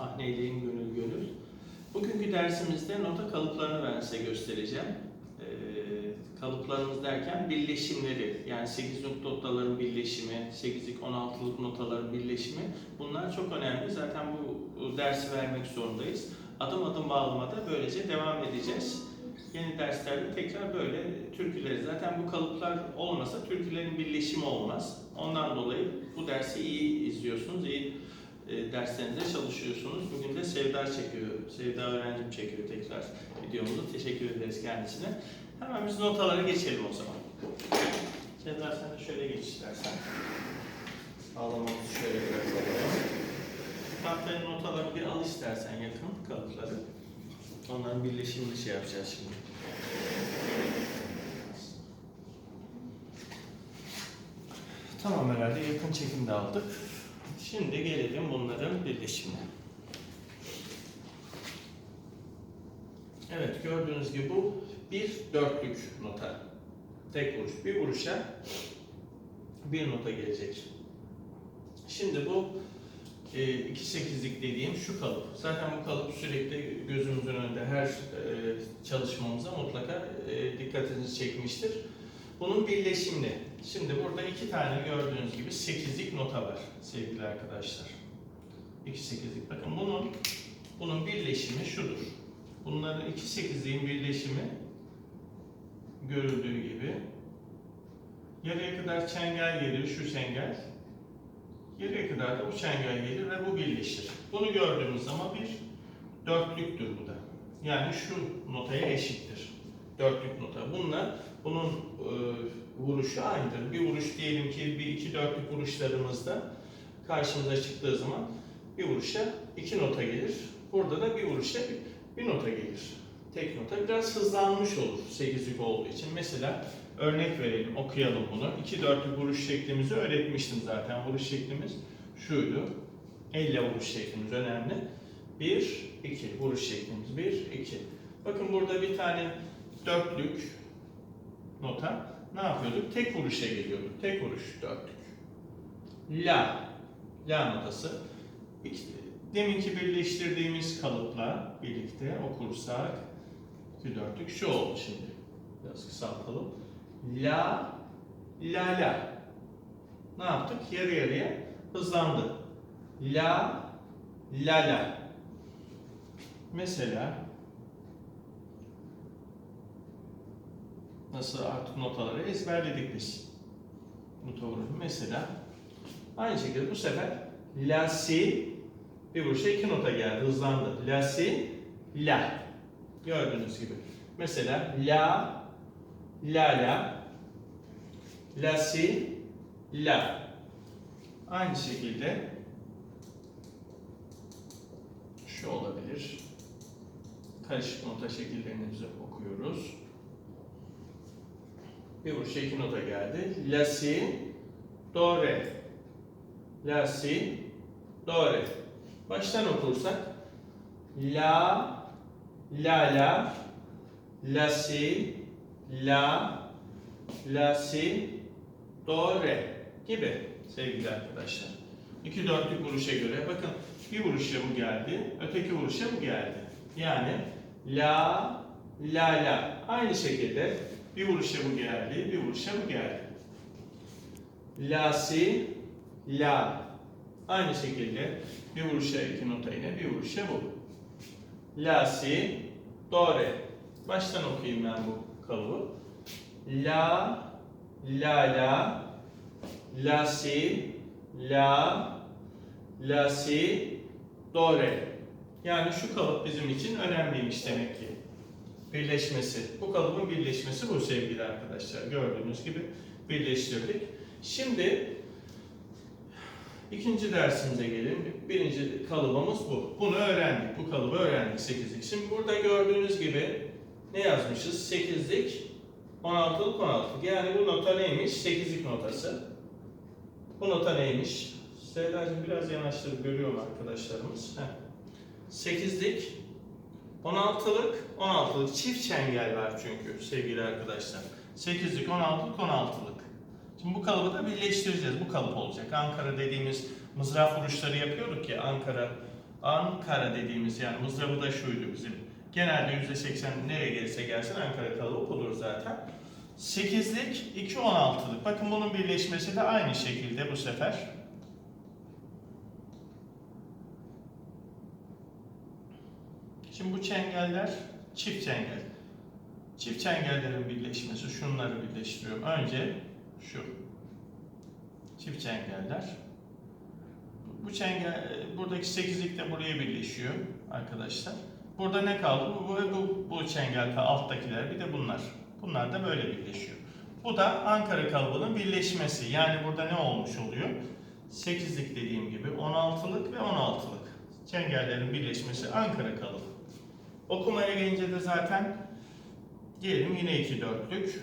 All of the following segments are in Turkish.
Ah neyleyin gönül gönül. Bugünkü dersimizde nota kalıplarını ben size göstereceğim. E, kalıplarımız derken birleşimleri, yani 8'lik notaların birleşimi, 8'lik 16'lık notaların birleşimi bunlar çok önemli. Zaten bu dersi vermek zorundayız. Adım adım bağlamada böylece devam edeceğiz. Yeni derslerde tekrar böyle türküleri, zaten bu kalıplar olmasa türkülerin birleşimi olmaz. Ondan dolayı bu dersi iyi izliyorsunuz, iyi e, derslerinize çalışıyorsunuz. Bugün de Sevda çekiyor, Sevda öğrencim çekiyor tekrar videomuzu. Teşekkür ederiz kendisine. Hemen biz notalara geçelim o zaman. Sevda sen de şöyle geç istersen. Bağlamamızı şöyle biraz alalım. Tahtaya notaları bir al istersen yakın kalıpları. Onların birleşimini şey yapacağız şimdi. Tamam herhalde yakın çekimde aldık. Şimdi gelelim bunların birleşimine. Evet gördüğünüz gibi bu bir dörtlük nota. Tek vuruş. Bir vuruşa bir nota gelecek. Şimdi bu e, iki sekizlik dediğim şu kalıp. Zaten bu kalıp sürekli gözümüzün önünde her e, çalışmamıza mutlaka e, dikkatinizi çekmiştir. Bunun birleşimini. Şimdi burada iki tane gördüğünüz gibi sekizlik nota var sevgili arkadaşlar. İki sekizlik. Bakın bunun bunun birleşimi şudur. Bunların iki sekizliğin birleşimi görüldüğü gibi yarıya kadar çengel gelir, şu çengel. Yarıya kadar da bu çengel gelir ve bu birleşir. Bunu gördüğümüz zaman bir dörtlüktür bu da. Yani şu notaya eşittir. Dörtlük nota. Bununla bunun e, vuruşu aynıdır. Bir vuruş diyelim ki bir iki dörtlük vuruşlarımızda karşımıza çıktığı zaman bir vuruşa iki nota gelir. Burada da bir vuruşa bir, bir nota gelir. Tek nota biraz hızlanmış olur sekizlik olduğu için. Mesela örnek verelim, okuyalım bunu. İki dörtlük vuruş şeklimizi öğretmiştim zaten. Vuruş şeklimiz şuydu. Elle vuruş şeklimiz önemli. Bir, iki vuruş şeklimiz. Bir, iki. Bakın burada bir tane dörtlük nota ne yapıyorduk? Tek vuruşa geliyorduk. Tek vuruş dörtlük. La. La notası. Deminki birleştirdiğimiz kalıpla birlikte okursak iki dörtlük şu oldu şimdi. Biraz kısaltalım. La, la la. Ne yaptık? Yarı yarıya hızlandı. La, la la. Mesela nasıl artık notaları ezberledik biz. Nota vuruşu. Mesela aynı şekilde bu sefer la si bir vuruşa iki nota geldi. Hızlandı. La si la. Gördüğünüz gibi. Mesela la la la la si la. Aynı şekilde şu olabilir. Karışık nota şekillerimizi okuyoruz. Bir vuruşa iki nota geldi. La si do re. La si do re. Baştan okursak la la la la si la la si do re gibi sevgili arkadaşlar. İki dörtlük vuruşa göre bakın bir vuruşa bu geldi, öteki vuruşa bu geldi. Yani la la la aynı şekilde bir vuruşa bu geldi, bir vuruşa bu geldi. La si la aynı şekilde bir vuruşa iki nota yine bir vuruşa bu. La si do re. Baştan okuyayım ben bu kalıbı. La la la la si la la si do re. Yani şu kalıp bizim için önemliymiş demek ki. Birleşmesi. Bu kalıbın birleşmesi bu sevgili arkadaşlar. Gördüğünüz gibi birleştirdik. Şimdi ikinci dersimize gelelim. Birinci kalıbımız bu. Bunu öğrendik. Bu kalıbı öğrendik 8'lik. Şimdi burada gördüğünüz gibi ne yazmışız? 8'lik 16'lık 16'lık. Yani bu nota neymiş? 8'lik notası. Bu nota neymiş? Sevdacığım biraz yanaştırıp görüyorum arkadaşlarımız. Heh. 8'lik 16'lık 16'lık çift çengel var çünkü sevgili arkadaşlar. 8'lik 16'lık 16'lık. Şimdi bu kalıbı da birleştireceğiz. Bu kalıp olacak. Ankara dediğimiz mızraf vuruşları yapıyorduk ya Ankara. Ankara dediğimiz yani mızrabı da şuydu bizim. Genelde %80 nereye gelirse gelsin Ankara kalıbı budur zaten. 8'lik 2 16'lık. Bakın bunun birleşmesi de aynı şekilde bu sefer. Şimdi bu çengeller çift çengel. Çift çengellerin birleşmesi şunları birleştiriyorum. Önce şu çift çengeller. Bu çengel buradaki sekizlik de buraya birleşiyor arkadaşlar. Burada ne kaldı? Bu, bu, bu, bu çengel. Alttakiler bir de bunlar. Bunlar da böyle birleşiyor. Bu da Ankara kalıbının birleşmesi. Yani burada ne olmuş oluyor? 8'lik dediğim gibi 16'lık ve 16'lık. Çengellerin birleşmesi Ankara kalıbı. Okumaya gelince de zaten diyelim yine 2 dörtlük.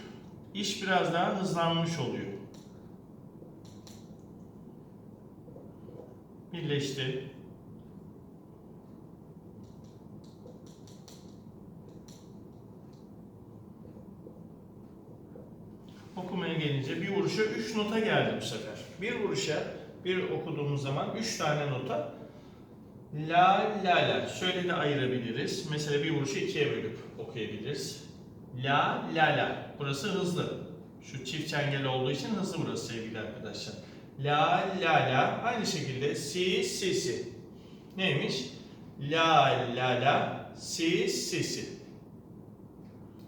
İş biraz daha hızlanmış oluyor. Birleşti. Okumaya gelince bir vuruşa 3 nota geldi bu sefer. Bir vuruşa bir okuduğumuz zaman 3 tane nota La la la. Şöyle de ayırabiliriz. Mesela bir vuruşu ikiye bölüp okuyabiliriz. La la la. Burası hızlı. Şu çift çengel olduğu için hızlı burası sevgili arkadaşlar. La la la. Aynı şekilde si si si. Neymiş? La la la si si si.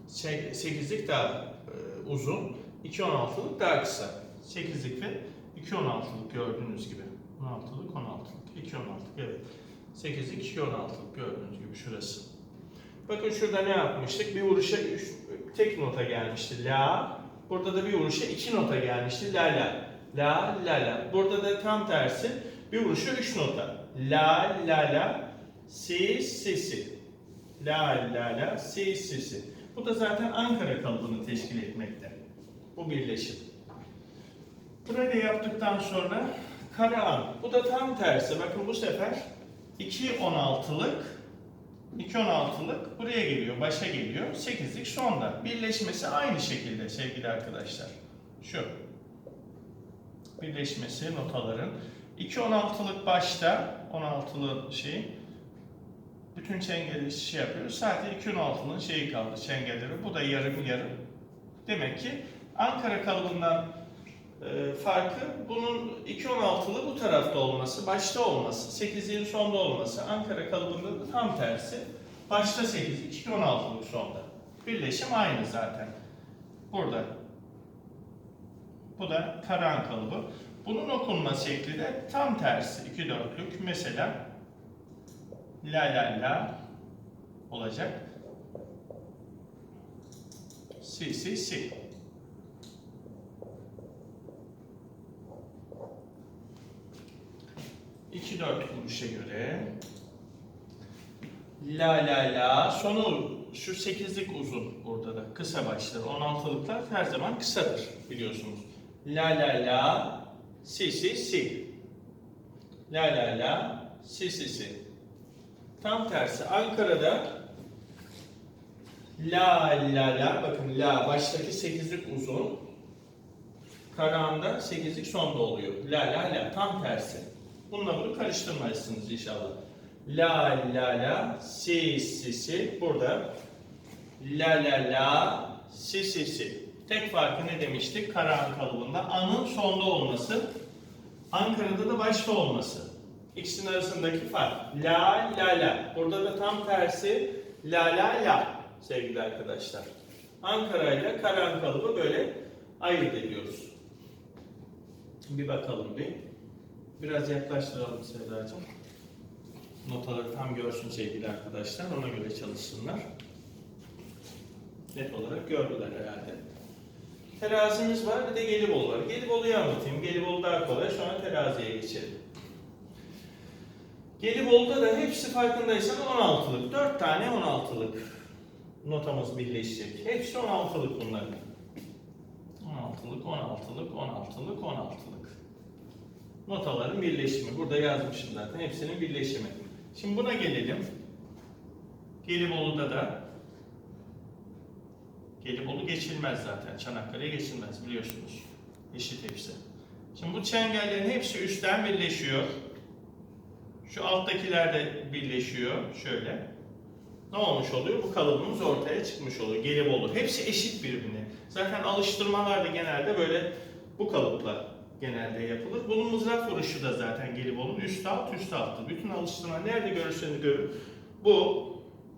Se- Sekizlik daha e, uzun. 2.16'lık daha kısa. Sekizlik ve 2.16'lık gördüğünüz gibi. 16'lık 16'lık. 2.16'lık evet. 8'lik 2.16'lık gördüğünüz gibi şurası. Bakın şurada ne yapmıştık? Bir vuruşa üç, tek nota gelmişti. La. Burada da bir vuruşa iki nota gelmişti. La la. La la la. Burada da tam tersi. Bir vuruşa üç nota. La la la. Si si si. La la la. Si si si. Bu da zaten Ankara kalıbını teşkil etmekte. Bu birleşim. Da yaptıktan sonra Karahan. Bu da tam tersi. Bakın bu sefer 2 16'lık 2 16'lık buraya geliyor, başa geliyor. 8'lik sonda. Birleşmesi aynı şekilde sevgili arkadaşlar. Şu. Birleşmesi notaların. 2 16'lık başta 16'lı şey bütün çengeli şey yapıyoruz. Sadece 2 16'nın şeyi kaldı çengelleri. Bu da yarım yarım. Demek ki Ankara kalıbından farkı bunun 2.16'lı bu tarafta olması, başta olması, 8'liğin sonda olması. Ankara kalıbında da tam tersi. Başta 8'lik, 2.16'lık sonda. Birleşim aynı zaten. Burada. Bu da Karahan kalıbı. Bunun okunma şekli de tam tersi. 2 dörtlük. Mesela la la la olacak. Si si si. İki dört vuruşa göre la la la sonu şu sekizlik uzun burada da kısa başlar. 16'lıklar her zaman kısadır biliyorsunuz. La la la si si si. La la la si si si. Tam tersi Ankara'da la la la bakın la baştaki sekizlik uzun. Karahan'da sekizlik sonda oluyor. La la la tam tersi. Bununla bunu karıştırmalısınız inşallah. La la la si si si burada. La la la si si si. Tek farkı ne demiştik? Karahan kalıbında anın sonda olması, Ankara'da da başta olması. İkisinin arasındaki fark. La la la. Burada da tam tersi la la la sevgili arkadaşlar. Ankara ile Karahan kalıbı böyle ayırt ediyoruz. Bir bakalım bir. Biraz yaklaştıralım Sevdacığım. Notaları tam görsün sevgili arkadaşlar. Ona göre çalışsınlar. Net olarak gördüler herhalde. Terazimiz var bir de Gelibolu var. Gelibolu'yu anlatayım. Gelibolu daha kolay. Sonra teraziye geçelim. Gelibolu'da da hepsi farkındaysan 16'lık. 4 tane 16'lık notamız birleşecek. Hepsi 16'lık bunların. 16'lık, 16'lık, 16'lık, 16'lık. Notaların birleşimi. Burada yazmışım zaten. Hepsinin birleşimi. Şimdi buna gelelim. Gelibolu'da da Gelibolu geçilmez zaten. Çanakkale geçilmez biliyorsunuz. Eşit hepsi. Şimdi bu çengellerin hepsi üstten birleşiyor. Şu alttakiler de birleşiyor. Şöyle. Ne olmuş oluyor? Bu kalıbımız ortaya çıkmış oluyor. Gelibolu. Hepsi eşit birbirine. Zaten alıştırmalar da genelde böyle bu kalıpla genelde yapılır. Bunun mızrak vuruşu da zaten Gelibolu'nun üst alt üst alttır. Bütün alıştırma nerede görürseniz görün. Bu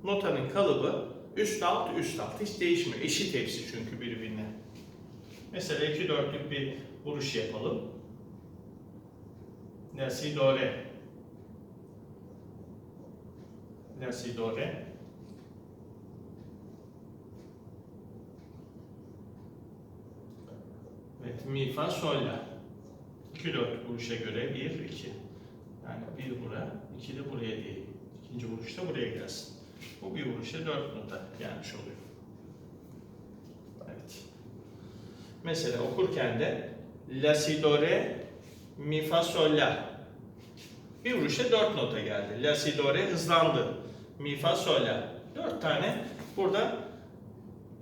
notanın kalıbı üst alt üst alt. Hiç değişmiyor. Eşit hepsi çünkü birbirine. Mesela iki dörtlük bir vuruş yapalım. La si do re. La si do re. Evet, mi fa sol la. Dört vuruşa göre bir, iki. Yani bir bura, iki de buraya değil. İkinci vuruş da buraya gelsin. Bu bir vuruşa dört nota gelmiş oluyor. Evet. Mesela okurken de la si do re mi fa sol la. Bir vuruşa dört nota geldi. La si do re hızlandı. Mi fa sol la. Dört tane burada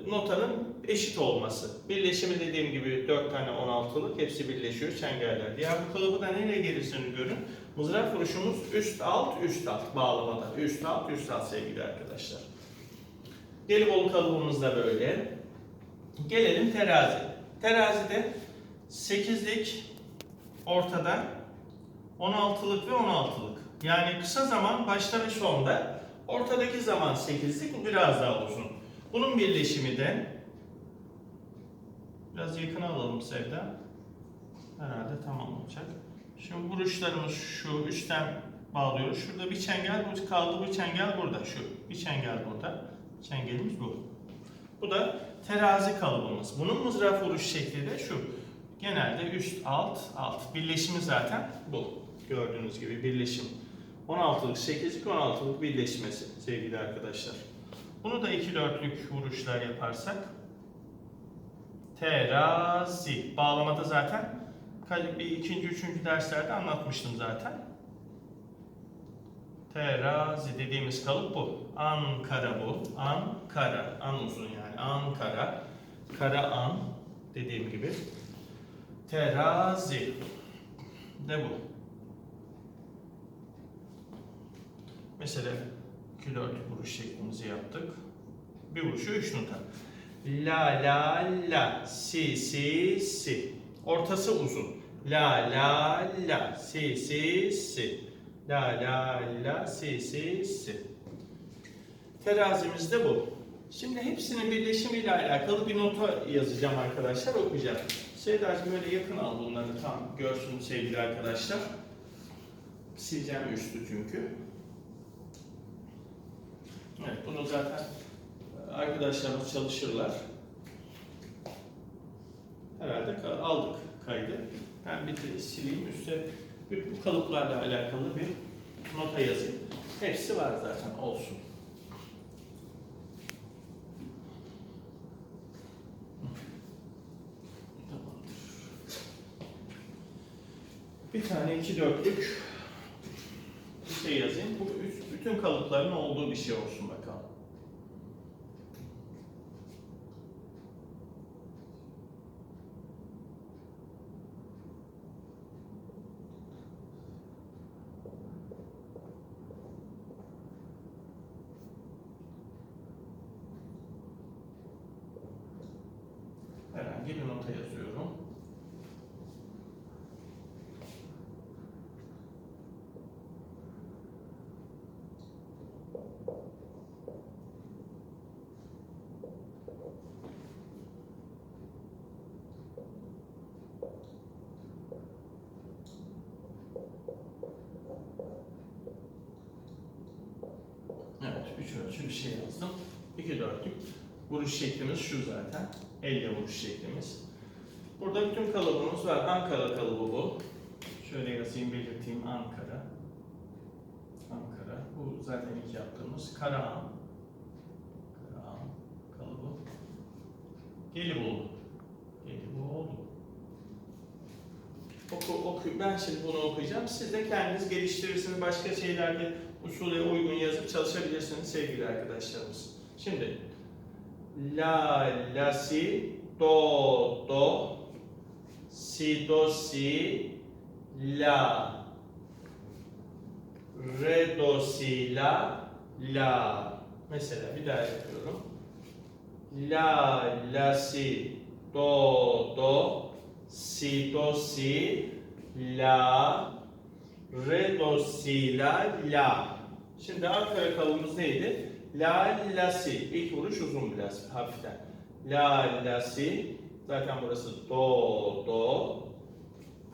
notanın eşit olması. Birleşimi dediğim gibi 4 tane 16'lık hepsi birleşiyor çengeller. Diğer bu kalıbı da nereye gelirsini görün. Mızrak vuruşumuz üst alt üst alt bağlamada. Üst alt üst alt sevgili arkadaşlar. Gelibolu kalıbımız da böyle. Gelelim terazi. Terazide 8'lik ortada 16'lık ve 16'lık. Yani kısa zaman başta ve sonda. Ortadaki zaman 8'lik biraz daha uzun. Bunun birleşimi de biraz yakına alalım Sevda. Herhalde tamam olacak. Şimdi vuruşlarımız şu üstten bağlıyoruz. Şurada bir çengel bu kaldı bu çengel burada şu. Bir çengel burada. Çengelimiz bu. Bu da terazi kalıbımız. Bunun mızraf vuruş şekli de şu. Genelde üst alt alt. Birleşimi zaten bu. Gördüğünüz gibi birleşim. 16'lık 8'lik 16'lık birleşmesi sevgili arkadaşlar. Bunu da iki dörtlük vuruşlar yaparsak terazi. Bağlamada zaten bir ikinci, üçüncü derslerde anlatmıştım zaten. Terazi dediğimiz kalıp bu. Ankara bu. Ankara. An uzun yani. Ankara. Kara an dediğim gibi. Terazi. De bu. Mesela dörtlük vuruş şeklimizi yaptık. Bir vuruşu üç nota. La la la si si si. Ortası uzun. La la la si si si. La la la si si si. Terazimiz de bu. Şimdi hepsinin birleşimiyle alakalı bir nota yazacağım arkadaşlar okuyacağım. Sevdacığım böyle yakın al bunları tam görsün sevgili arkadaşlar. Sileceğim üstü çünkü. Evet, bunu zaten arkadaşlarımız çalışırlar. Herhalde aldık kaydı. Ben bir sileyim üstte bu kalıplarla alakalı bir nota yazayım. Hepsi var zaten olsun. Bir tane iki dörtlük bir şey yazayım. Bu bütün kalıpların olduğu bir şey olsun bakalım. Bir nota yazıyorum. Evet, üç ölçü bir şey yazdım. İki dörtlük. Vuruş şeklimiz şu zaten. Elle vuruş şeklimiz. Burada bütün kalıbımız var. Ankara kalıbı bu. Şöyle yazayım, belirteyim. Ankara. Ankara. Bu zaten ilk yaptığımız Karahan. Karahan kalıbı. Gelibolu. Gelibolu. Oku, oku. Ben şimdi bunu okuyacağım. Siz de kendiniz geliştirirsiniz. Başka şeylerde usule uygun yazıp çalışabilirsiniz sevgili arkadaşlarımız. Şimdi λα, λα, σι, το, το, το, σι, λα, ρε, το, σι, λα, λα, μέσα, λα, βίτα, έκπρονο, λα, λα, σι, το, το, σι, το, λα, ρε, το, σι, λα, λα. Şimdi arka yakalımız neydi? La, la, si. İlk vuruş uzun biraz hafiften. La, la, si. Zaten burası do, do.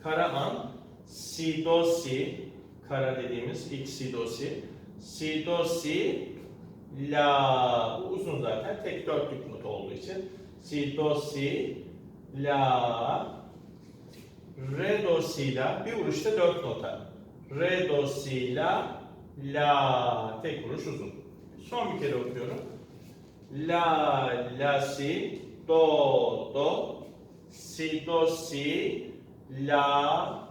Karaman, si, do, si. Kara dediğimiz ilk si, do, si. Si, do, si, la. Uzun zaten. Tek dörtlük not olduğu için. Si, do, si, la. Re, do, si, la. Bir vuruşta dört nota. Re, do, si, la, la. Tek vuruş uzun. Son bir kere okuyorum. La, la, si, do, do, si, do, si, la,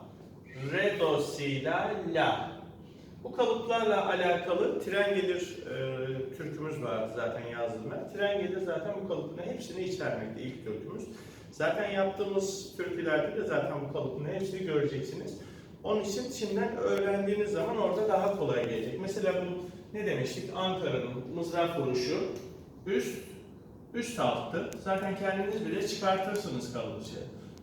re, do, si, la, la. Bu kalıplarla alakalı tren gelir e, türkümüz vardı zaten yazdım. Tren gelir zaten bu kalıpların hepsini içermekte ilk türkümüz. Zaten yaptığımız türkülerde de zaten bu kalıpların hepsini göreceksiniz. Onun için şimdiden öğrendiğiniz zaman orada daha kolay gelecek. Mesela bu ne demiştik? Ankara'nın mızrak vuruşu üst, üst alttı. Zaten kendiniz bile çıkartırsınız kalıpçı.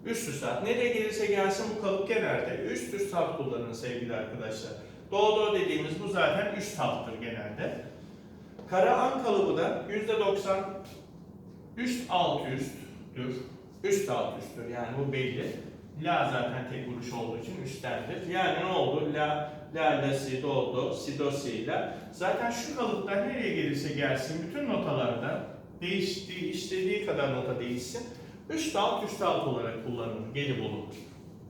Üst üst alt. Nereye gelirse gelsin bu kalıp genelde üst üst alt kullanın sevgili arkadaşlar. Do do dediğimiz bu zaten üst alttır genelde. Kara an kalıbı da %90 üst alt üsttür. Üst alt üsttür yani bu belli. La zaten tek vuruş olduğu için üsttendir. Yani ne oldu? La, la, la, si, do, do, si, do, si, la. Zaten şu kalıplar nereye gelirse gelsin bütün notalarda değiştiği, istediği kadar nota değişsin. Üst alt üst alt olarak kullanılır, geri bulunur.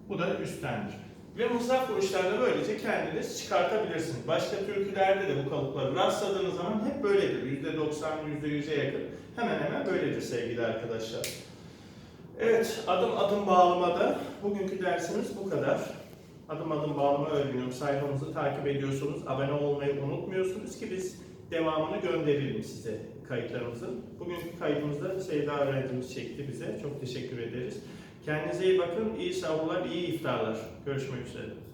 Bu da üsttendir. Ve mızrak vuruşlarda böylece kendiniz çıkartabilirsiniz. Başka türkülerde de bu kalıpları rastladığınız zaman hep böyledir. %90, %100'e yakın. Hemen hemen böyledir sevgili arkadaşlar. Evet, adım adım bağlamada bugünkü dersimiz bu kadar. Adım adım bağlama öğreniyorum. Sayfamızı takip ediyorsunuz. Abone olmayı unutmuyorsunuz ki biz devamını gönderelim size kayıtlarımızın. Bugünkü kaydımızda Sevda öğrencimiz çekti bize. Çok teşekkür ederiz. Kendinize iyi bakın. İyi sahurlar, iyi iftarlar. Görüşmek üzere.